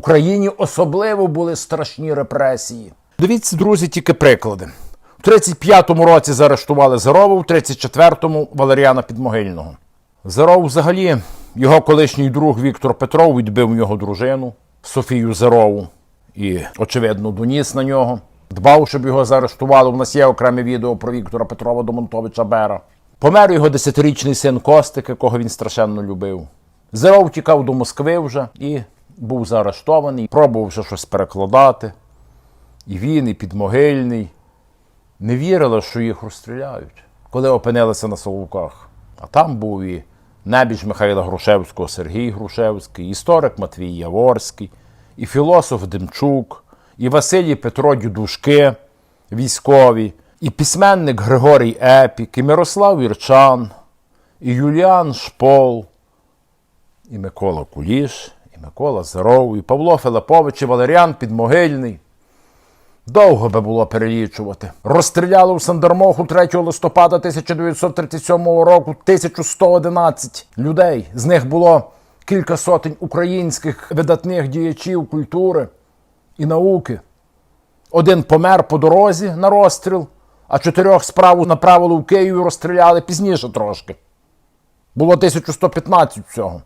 Україні особливо були страшні репресії. Дивіться, друзі, тільки приклади. У 35-му році заарештували Зерову, у 34-му Валеріана Підмогильного. Зеров взагалі, його колишній друг Віктор Петров відбив у нього дружину Софію Зерову і, очевидно, доніс на нього. Дбав, щоб його заарештували. У нас є окреме відео про Віктора Петрова Домонтовича Бера. Помер його десятирічний син Костик, якого він страшенно любив. Зеров тікав до Москви вже і був заарештований, пробував вже щось перекладати. І він, і підмогильний не вірили, що їх розстріляють, коли опинилися на Соловках. А там був і небіж Михайла Грушевського Сергій Грушевський, історик Матвій Яворський, і філософ Демчук, і Василій Петро Дюдушки, військові, і письменник Григорій Епік, і Мирослав Вірчан, і Юліан Шпол, і Микола Куліш, Микола Зеров, і Павло Филипович, і Валеріан Підмогильний. Довго би було перелічувати. Розстріляли у Сандермоху 3 листопада 1937 року 1111 людей. З них було кілька сотень українських видатних діячів культури і науки. Один помер по дорозі на розстріл, а чотирьох справу направили в Київ і розстріляли пізніше трошки. Було 1115 всього.